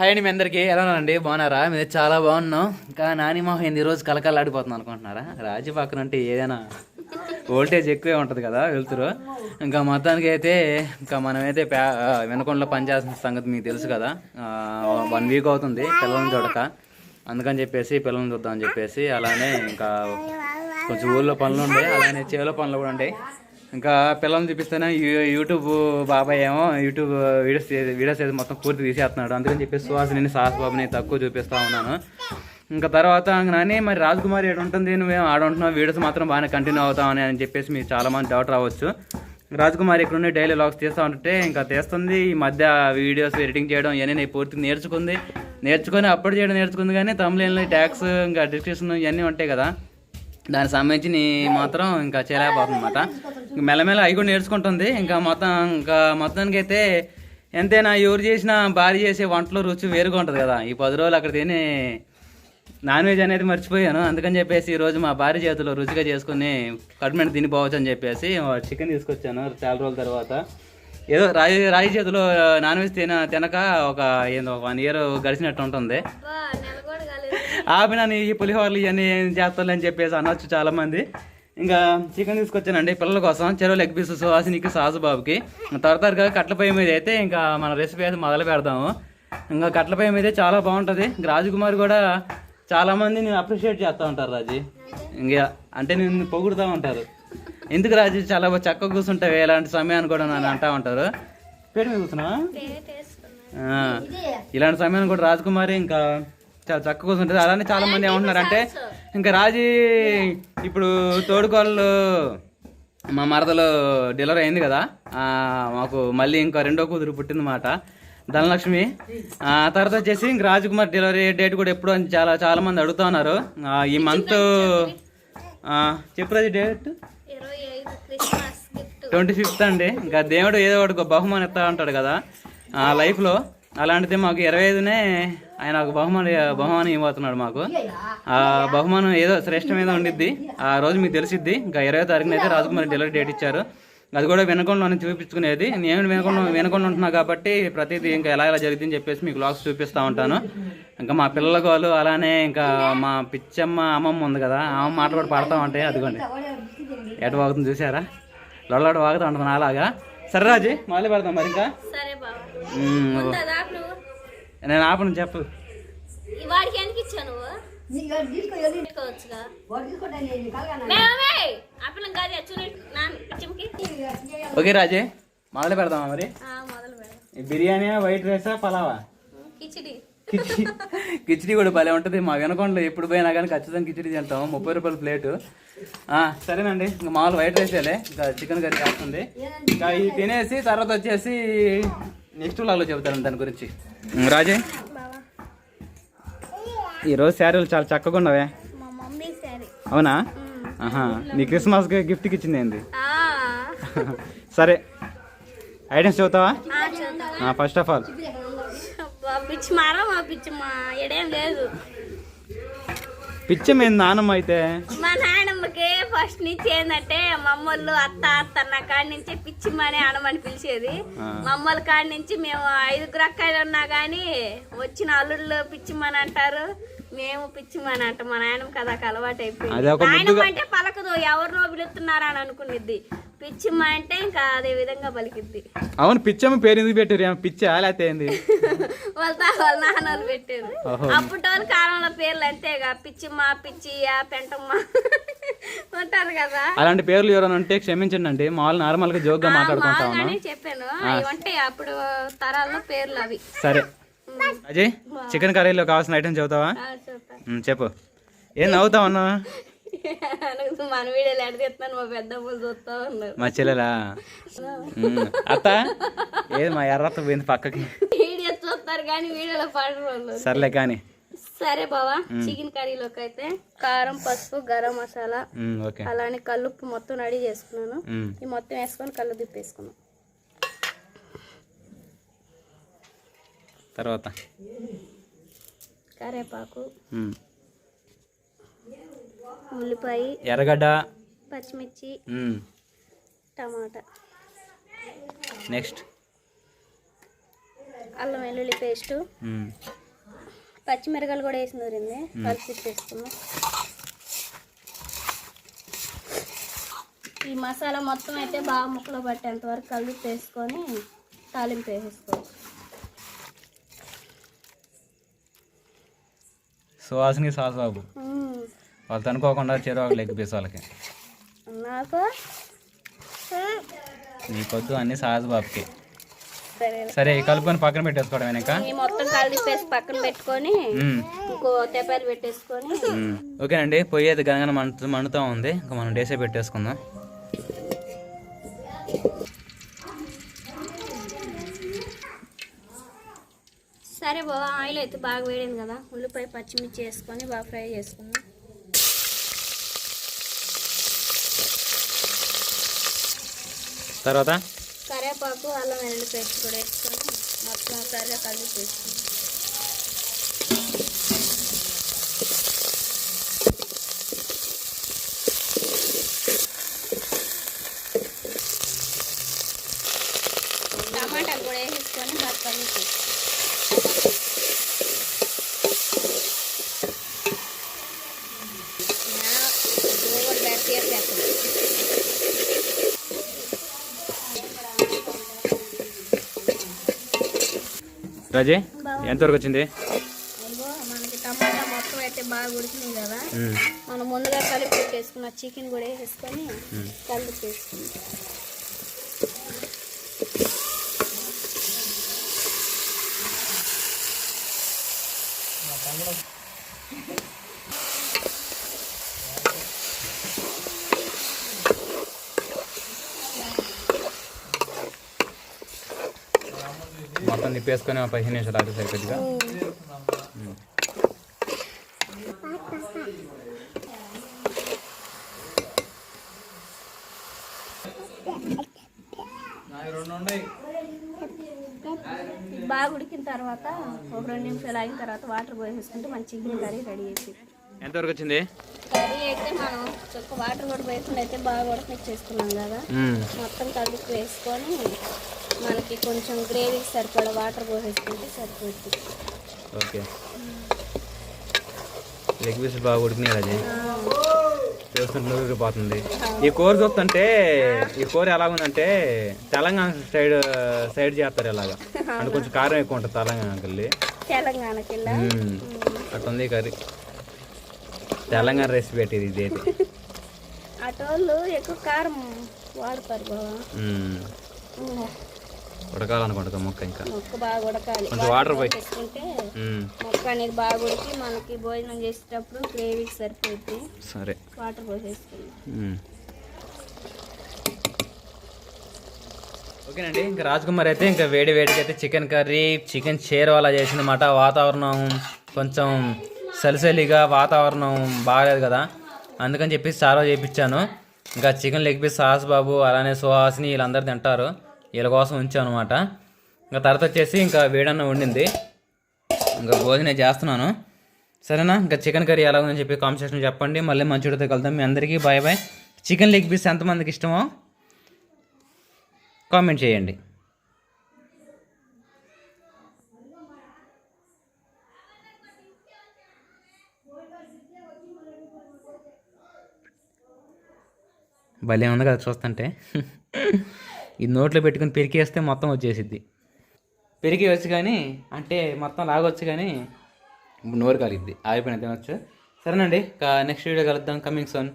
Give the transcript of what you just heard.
Hi అండి మీ అందరికీ. ఎలా ఉన్నారండి? బాగున్నారా? మీరు చాలా బాగున్నాం. ఇంకా నాని మొహం ఏంది? ఈరోజు కలకలాడిపోతుంది అనుకుంటున్నారా? రాజు పక్కన అంటే ఏదైనా వోల్టేజ్ ఎక్కువే ఉంటుంది కదా వెళ్తురు ఇంకా మొత్తానికి అయితే ఇంకా మనమైతే ప్యా వెనకొండలో పనిచేస్తున్న సంగతి మీకు తెలుసు కదా. వన్ వీక్ అవుతుంది పిల్లల్ని చూడక. అందుకని చెప్పేసి పిల్లల్ని చూద్దామని చెప్పేసి అలానే ఇంకా కొంచెం ఊళ్ళో పనులు ఉండే అలానే చేలో పనులు కూడా ఉంటాయి ఇంకా పిల్లల్ని చూపిస్తేనే యూ- యూట్యూబ్ బాబాయ్ ఏమో యూట్యూబ్ వీడియోస్ వీడియోస్ అయితే మొత్తం పూర్తి తీసేస్తున్నాడు. అందుకని చెప్పేసి నేను సాహస్ బాబుని తక్కువ చూపిస్తూ ఉన్నాను. ఇంకా తర్వాత నాని మరి రాజకుమారి ఏడు ఉంటుంది నువ్వేం ఆడ వీడియోస్ మాత్రం బాగానే కంటిన్యూ అవుతామని అని చెప్పేసి మీకు చాలామంది డౌట్ రావచ్చు. రాజకుమారి ఇక్కడ ఉండి డైలీ లాగ్స్ తీస్తూ ఉంటే ఇంకా తీస్తుంది. ఈ మధ్య వీడియోస్ ఎడిటింగ్ చేయడం ఇవన్నీ నేను పూర్తిగా నేర్చుకుంది. నేర్చుకొని అప్లోడ్ చేయడం నేర్చుకుంది కానీ తమిళ ట్యాక్స్ ఇంకా డిస్క్రిప్షన్ ఇవన్నీ ఉంటాయి కదా. దానికి సంబంధించి మాత్రం ఇంకా చేయలేకపోతుంది అనమాట మెల్లమెల్ల అవి కూడా నేర్చుకుంటుంది. ఇంకా మొత్తం ఇంకా మొత్తానికి అయితే ఎంతైనా ఎవరు చేసినా భార్య చేసే వంటలో రుచి వేరుగా ఉంటుంది కదా. ఈ పది రోజులు అక్కడ తిని నాన్ వెజ్ అనేది మర్చిపోయాను. అందుకని చెప్పేసి ఈరోజు మా భార్య చేతిలో రుచిగా చేసుకుని కడుపుమెంట్ తినిపోవచ్చు అని చెప్పేసి చికెన్ తీసుకొచ్చాను చాలా రోజుల తర్వాత. ఏదో రాయి రాయి చేతిలో నాన్ వెజ్ తిన తినక ఒక ఏందో వన్ ఇయర్ గడిచినట్టు ఉంటుంది. ఆపిన ఈ పులిహోరలు ఇవన్నీ ఏం చేస్తాను అని చెప్పేసి అనొచ్చు చాలా మంది ఇంకా చికెన్ తీసుకొచ్చానండి పిల్లల కోసం చెరువు లెగ్ పీస్ సుహాసినికి సాజు బాబుకి త్వర త్వరగా కట్ల పొయ్యి మీద అయితే ఇంకా మన రెసిపీ అయితే మొదలు పెడదాము. ఇంకా కట్ల పొయ్యి మీద చాలా బాగుంటుంది. రాజకుమార్ కూడా చాలా మంది నేను అప్రిషియేట్ చేస్తూ ఉంటారు రాజీ. ఇంకా అంటే నేను పొగుడుతూ ఉంటారు. ఎందుకు రాజు? చాలా బాగా చక్కగా కూర్చుంటావు ఇలాంటి సమయాన్ని కూడా నన్ను అంటా ఉంటారు. పేరు మీద కూర్చున్నావా? ఆ, ఇలాంటి సమయాన్ని కూడా రాజకుమారి ఇంకా చాలా చక్కగా కూర్చుంటుంది అలానే చాలా మంది ఏమంటున్నారు అంటే ఇంకా రాజీ ఇప్పుడు తోడుకోళ్ళు మా మరదలు డెలివరీ అయింది కదా. మాకు మళ్ళీ ఇంకా రెండో కూతురు పుట్టిందన్నమాట. ధనలక్ష్మి. ఆ తర్వాత వచ్చేసి ఇంక రాజకుమార్ డెలివరీ డేట్ కూడా ఎప్పుడు అని చాలా చాలా మంది అడుగుతా ఉన్నారు. ఈ మంత్ చెప్పు రాజు డేట్ ట్వంటీ ఫిఫ్త్ అండి. ఇంకా దేవుడు ఏదో ఒకటి ఒక బహుమానం ఇస్తా ఉంటాడు కదా ఆ లైఫ్లో అలాంటిది మాకు ఇరవై ఐదునే ఆయన ఒక బహుమాని బహుమానం ఇవ్వబోతున్నాడు మాకు. ఆ బహుమానం ఏదో శ్రేష్టమైన ఉండిద్ది. ఆ రోజు మీకు తెలిసిద్ది. ఇంకా ఇరవై తారీఖున అయితే రాజకుమారి డెలివరీ డేట్ ఇచ్చారు. అది కూడా వినకుండా చూపించుకునేది. నేను వినకుండా వినకుండా ఉంటున్నా కాబట్టి ప్రతిదీ ఇంకా ఎలా ఎలా జరిగిందని చెప్పేసి మీకు లాగ్స్ చూపిస్తూ ఉంటాను. ఇంకా మా పిల్లల గోలు అలానే ఇంకా మా పిచ్చమ్మ అమ్మమ్మ ఉంది కదా ఆ అమ్మ మాట కూడా పడతా ఉంటాయి. అదిగోండి. ఎటు వాగుతుంది చూసారా? లొడలాడు వాగుతూ ఉంటుంది అలాగా సరే రాజీ మళ్ళీ పెడతాం మరి ఇంకా. నేను ఆపను చెప్పు. వాడికి ఎందుకు ఇచ్చావు నువ్వు? ఓకే రాజీ మొదలు పెడదామా మరి? బిర్యానీ వైట్ రైసా పలావా? కిచిడి. కిచిడి. కిచిడి కూడా భలే ఉంటుంది. మా వెనకొండలో ఎప్పుడు పోయినా కానీ ఖచ్చితంగా కిచిడి తింటాం. ముప్పై రూపాయల ప్లేటు. ఆ, సరేనండి. ఇంకా మామూలు వైట్ రైసేలే. ఇంకా చికెన్ కర్రీ కాస్తుంది ఇంకా ఇది తినేసి తర్వాత వచ్చేసి నెక్స్ట్ లాలో చెబుతాను దాని గురించి. రాజే? ఈరోజు శారీలు చాలా చక్కగా ఉన్నవే. మా మమ్మీ సారీ అవునా? ఆహా నీ క్రిస్మస్ గిఫ్ట్కి ఇచ్చింది ఏంది? ఆ. సరే ఐటమ్స్ చెబుతావా? చూద్దాం ఫస్ట్ ఆఫ్ ఆల్ అబ్బా, పిచ్చి మారా మా పిచ్చి మా ఎడేం లేదు. పిచ్చం ఏంది నానమ్మ అయితే? నాయనమ్మకి ఫస్ట్ నుంచి ఏంటంటే మమ్మల్ని అత్త అత్త అన్న కాడి నుంచి పిచ్చిమని ఆడమని పిలిచేది. మమ్మల్ని కాడి నుంచి మేము ఐదుగురు అక్కాయిలు ఉన్నా కానీ వచ్చిన అల్లుళ్ళు పిచ్చిమని అంటారు మేము పిచ్చిమని అంటాం. మా నాయనమ్మ కదా అలవాటు అయిపోయింది. నాయనమ్మ అంటే పలకదు ఎవరినో పిలుస్తున్నారా అని అనుకునిద్ది. పిచ్చిమ్మ అంటే ఇంకా అదే విధంగా పలికిద్ది. అవును పిచ్చమ్మ పేరు ఎందుకు పెట్టారు? పిచ్చా లేకపోతే ఏంది? వాళ్ళ వాళ్ళ నాన్నలు పెట్టారు. అప్పటి వాళ్ళ కాలంలో పేర్లు అంతేగా పిచ్చిమ్మ పిచ్చియ్య పెంటమ్మ. ఉంటారు కదా. అలాంటి పేర్లు ఎవరైనా ఉంటే క్షమించండి అండి మామూలు నార్మల్గా జోక్గా మాట్లాడుకుంటా ఉన్నాం. చెప్పాను. ఉంటాయి. అప్పుడు తరాల్లో పేర్లు అవి. సరే. అజయ్ చికెన్ కర్రీలో కావాల్సిన ఐటమ్ చెబుతావా? చెప్పు. ఏం నవ్వుతావు అన్నా? మన వీడియోలు ఎడ తీస్తున్నాను మా పెద్ద చూస్తా ఉన్నారు మా చెల్లెలా? అత్త? ఏది మా ఎర్రత్త పోయింది పక్కకి? వీడియో చూస్తారు కానీ వీడియోలో పడరు వాళ్ళు. సర్లే కానీ. సరే బావా చికెన్ కర్రీలోకి అయితే కారం పసుపు గరం మసాలా అలానే కల్లుప్పు మొత్తం రెడీ చేసుకున్నాను. ఈ మొత్తం వేసుకొని కళ్ళు తిప్పేసుకున్నాం తర్వాత? కరేపాకు ఉల్లిపాయ ఎర్రగడ్డ? పచ్చిమిర్చి టమాటా. నెక్స్ట్? అల్లం వెల్లుల్లి పేస్టు. పచ్చిమిరకాయలు కూడా వేసి నూరింది కలిసి వేసుకున్నాం ఈ మసాలా మొత్తం అయితే బాగా ముక్కలో పట్టేంత వరకు కలిపి వేసుకొని తాలింపు వేసేసుకోవచ్చు. సాస్ బాబు. వాళ్ళు అనుకోకుండా చెరువు లెగ్ పీస్ వాళ్ళకి. నాకు నీకొద్దు అన్ని సాస్ బాబుకి. సరే కలుపుకొని పక్కన పెట్టేసుకోవడం వెనక మొత్తం కలిపి వేసి పక్కన పెట్టుకొని ఇంకో తెపాలు పెట్టేసుకొని ఓకేనండి పొయ్యి అయితే గనగన మండుతూ ఉంది. ఇంకా మనం డేసే పెట్టేసుకుందాం. సరే బాబా ఆయిల్ అయితే బాగా వేడింది కదా. ఉల్లిపాయ పచ్చిమిర్చి వేసుకొని బాగా ఫ్రై చేసుకుందాం. తర్వాత? కరివేపాకు అల్లం వెల్లుల్లి పేస్ట్ కూడా వేసుకొని మొత్తం ఒకసారిగా కలిపి వేసుకుందాం టమాటాలు కూడా వేసేసుకొని బాగా కలిపి కూడా బ్యాక్ చేస్తాను రాజే ఎంతవరకు వచ్చింది? మనకి టమాటా మొత్తం అయితే బాగా ఉడికినాయి కదా. మనం ముందుగా కలిపి పెట్టేసుకున్న చికెన్ కూడా వేసేసుకొని కలిపి వేసుకుంటాం మొత్తం నిప్పేసుకొని ఒక పదిహేను నిమిషాలు ఆగితే సరిపోద్దిగా. బాగా ఉడికిన తర్వాత ఒక రెండు నిమిషాలు అయిన తర్వాత వాటర్ పోసేసుకుంటే మన చికెన్ కర్రీ రెడీ చేసి. ఎంతవరకు వచ్చింది? కర్రీ అయితే మనం చొక్క వాటర్ కూడా వేసుకుని అయితే బాగా ఉడకనిచ్చేసుకున్నాం కదా. మొత్తం కలిపి వేసుకొని మనకి కొంచెం గ్రేవీకి సరిపడా వాటర్ పోసేసుకుంటే సరిపోతుంది ఓకే. లెగ్ పీస్ బాగా ఉడికినాయి రాజే చూస్తుంటే ఈ కూర చూస్తుంటే ఈ కూర ఎలా ఉందంటే తెలంగాణ సైడ్ సైడ్ చేస్తారు ఇలాగా. అంటే కొంచెం కారం ఎక్కువ ఉంటుంది తెలంగాణకి వెళ్ళి తెలంగాణకి. అట్టుంది కర్రీ. తెలంగాణ రెసిపీ ఇది. ఇదైతే అటోళ్ళు ఎక్కువ కారం వాడతారు బాబా మ్మ్. ఉడకాలనుకుంటా మొక్క ఇంకా. మొక్క బాగా ఉడకాలి. కొంచెం వాటర్ పోయి. మొక్క అనేది బాగా ఉడికి మనకి భోజనం చేసేటప్పుడు గ్రేవీకి సరిపోద్ది. సరే. వాటర్ పోసేసుకుందాం. ఓకేనండి ఇంకా రాజ్కుమార్ అయితే ఇంకా వేడి వేడికి అయితే చికెన్ కర్రీ చికెన్ చేరవాలా చేసిందన్నమాట. వాతావరణం కొంచెం సలిసలిగా వాతావరణం బాగాలేదు కదా. అందుకని చెప్పి చాలా చేయించాను ఇంకా చికెన్ లెగ్ పీస్ సాస్ బాబు అలానే సుహాసిని వీళ్ళందరూ తింటారు. వీళ్ళ కోసం ఉంచాను అనమాట ఇంకా తర్వాత వచ్చేసి ఇంకా వేడన్న వండింది. ఇంకా భోజనం చేస్తున్నాను. సరేనా? ఇంకా చికెన్ కర్రీ ఎలా ఉందని చెప్పి కామెంట్ చెప్పండి. మళ్ళీ మంచితో కలుద్దాం. మీ అందరికీ bye bye. Chicken leg piece ఎంతమందికి ఇష్టమో కామెంట్ చేయండి. భలే ఉంది కదా చూస్తుంటే. ఈ నోట్లో పెట్టుకుని పెరికేస్తే మొత్తం వచ్చేసిద్ది. పెరిగి వచ్చు కానీ అంటే మొత్తం లాగొచ్చు కానీ ఇప్పుడు నోరు కాలిద్ది. ఆగిపోయిన తినొచ్చు. సరేనండి నెక్స్ట్ వీడియో కలుద్దాం. Coming soon